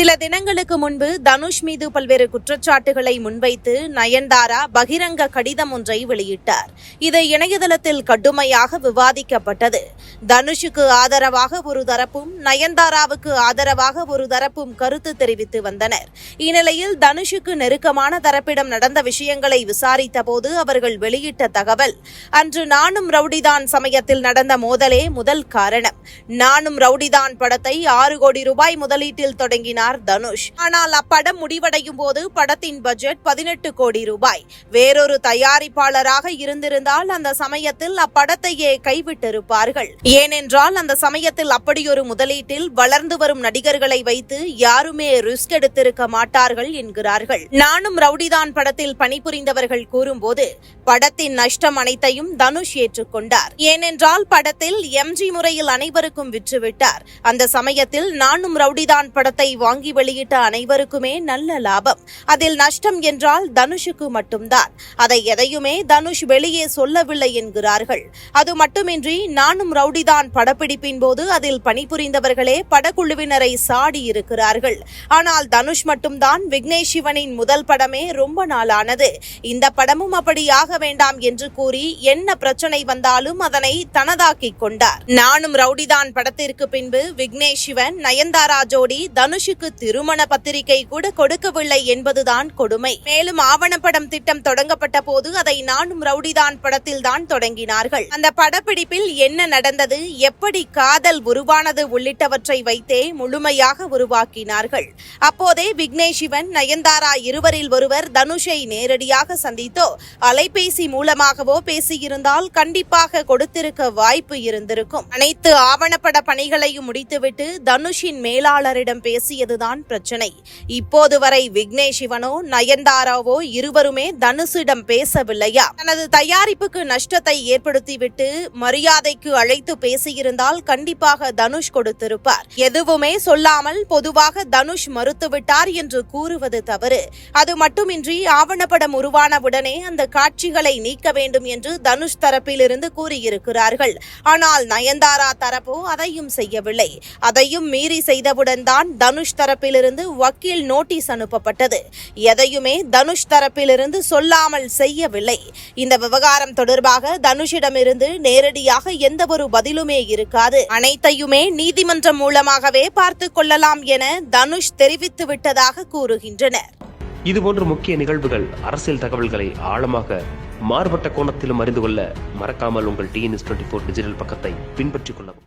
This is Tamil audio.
சில தினங்களுக்கு முன்பு தனுஷ் மீது பல்வேறு குற்றச்சாட்டுகளை முன்வைத்து நயன்தாரா பகிரங்க கடிதம் ஒன்றை வெளியிட்டார். இது இணையதளத்தில் கடுமையாக விவாதிக்கப்பட்டது. தனுஷுக்கு ஆதரவாக ஒரு தரப்பும் நயன்தாராவுக்கு ஆதரவாக ஒரு தரப்பும் கருத்து தெரிவித்து வந்தனர். இந்நிலையில் தனுஷுக்கு நெருக்கமான தரப்பிடம் நடந்த விஷயங்களை விசாரித்த போது அவர்கள் வெளியிட்ட தகவல் அன்று நானும் ரவுடிதான் சமயத்தில் நடந்த மோதலே முதல் காரணம். நானும் ரவுடிதான் படத்தை ஆறு கோடி ரூபாய் முதலீட்டில் தொடங்கினார் தனுஷ். ஆனால் அப்படம் முடிவடையும் போது படத்தின் பட்ஜெட் பதினெட்டு கோடி ரூபாய். வேறொரு தயாரிப்பாளராக இருந்திருந்தால் அந்த சமயத்தில் அப்படத்தையே கைவிட்டிருப்பார்கள். ஏனென்றால் அந்த சமயத்தில் அப்படியொரு முதலீட்டில் வளர்ந்து வரும் நடிகர்களை வைத்து யாருமே ரிஸ்க் எடுத்திருக்க மாட்டார்கள் என்கிறார்கள். நானும் ரவுடிதான் படத்தில் பணிபுரிந்தவர்கள் கூறும்போது படத்தின் நஷ்டம் அனைத்தையும் தனுஷ் ஏற்றுக்கொண்டார். ஏனென்றால் படத்தில் எம்ஜி முறையில் அனைவருக்கும் விற்றுவிட்டார். அந்த சமயத்தில் நானும் ரவுடிதான் படத்தை வாங்கி வெளியிட்ட அனைவருக்குமே நல்ல லாபம். அதில் நஷ்டம் என்றால் தனுஷுக்கு மட்டும்தான். அதை எதையுமே தனுஷ் வெளியே சொல்லவில்லை என்கிறார்கள். அது மட்டுமின்றி நானும் ரவுடிதான் படப்பிடிப்பின் போது அதில் பணிபுரிந்தவர்களே படக்குழுவினரை சாடி இருக்கிறார்கள். ஆனால் தனுஷ் மட்டும்தான் விக்னேஷ் சிவனின் முதல் படமே ரொம்ப நாளானது. இந்த படமும் அப்படியாக வேண்டாம் என்று கூறி என்ன பிரச்சனை வந்தாலும் அதனை தனதாக்கிக் கொண்டார். நானும் ரவுடிதான் படத்திற்கு பின்பு விக்னேஷ் சிவன் நயன்தாரா ஜோடி தனுஷுக்கு திருமண பத்திரிகை கூட கொடுக்கவில்லை என்பதுதான் கொடுமை. மேலும் ஆவணப்படம் திட்டம் தொடங்கப்பட்ட போது அதை நானும் ரவுடிதான் படத்தில் தான் தொடங்கினார்கள். அந்த படப்பிடிப்பில் என்ன நடந்த நடந்தது எப்படி காதல் உருவானது உள்ளிட்டவற்றை வைத்தே முழுமையாக உருவாக்கினார்கள். அப்போதே விக்னேஷ் சிவன் நயன்தாரா இருவரில் ஒருவர் தனுஷை நேரடியாக சந்தித்தோ அலைபேசி மூலமாகவோ பேசியிருந்தால் கண்டிப்பாக கொடுத்திருக்க வாய்ப்பு இருந்திருக்கும். அனைத்து ஆவணப்பட பணிகளையும் முடித்துவிட்டு தனுஷின் மேலாளரிடம் பேசியதுதான் பிரச்சனை. இப்போது வரை விக்னேஷ் சிவனோ நயன்தாராவோ இருவருமே தனுஷிடம் பேசவில்லையா? தனது தயாரிப்புக்கு நஷ்டத்தை ஏற்படுத்திவிட்டு மரியாதைக்கு அழைத்து குறித்து பேசியிருந்தால் கண்டிப்பாக தனுஷ் கொடுத்திருப்பார். எதுவுமே சொல்லாமல் பொதுவாக தனுஷ் மறுத்துவிட்டார் என்று கூறுவது தவறு. அது மட்டுமின்றி ஆவணப்படம் உருவானவுடனே அந்த காட்சிகளை நீக்க வேண்டும் என்று தனுஷ் தரப்பிலிருந்து கூறியிருக்கிறார்கள். ஆனால் நயன்தாரா தரப்போ அதையும் செய்யவில்லை. அதையும் மீறி செய்தவுடன் தான் தனுஷ் தரப்பிலிருந்து வக்கீல் நோட்டீஸ் அனுப்பப்பட்டது. எதையுமே தனுஷ் தரப்பிலிருந்து சொல்லாமல் செய்யவில்லை. இந்த விவகாரம் தொடர்பாக தனுஷிடமிருந்து நேரடியாக எந்த ஒரு பதிலுமே இருக்காது. அனைத்தையுமே நீதிமன்றம் மூலமாகவே பார்த்துக் கொள்ளலாம் என தனுஷ் தெரிவித்து விட்டதாக கூறுகின்றனர். இதுபோன்ற முக்கிய நிகழ்வுகள் அரசியல் தகவல்களை ஆழமாக மாறுபட்ட கோணத்திலும் அறிந்து கொள்ள மறக்காமல் உங்கள் டிஎன்எஸ் டுவெண்ட்டி ஃபோர் டிஜிட்டல் பக்கத்தை பின்பற்றிக் கொள்ளவும்.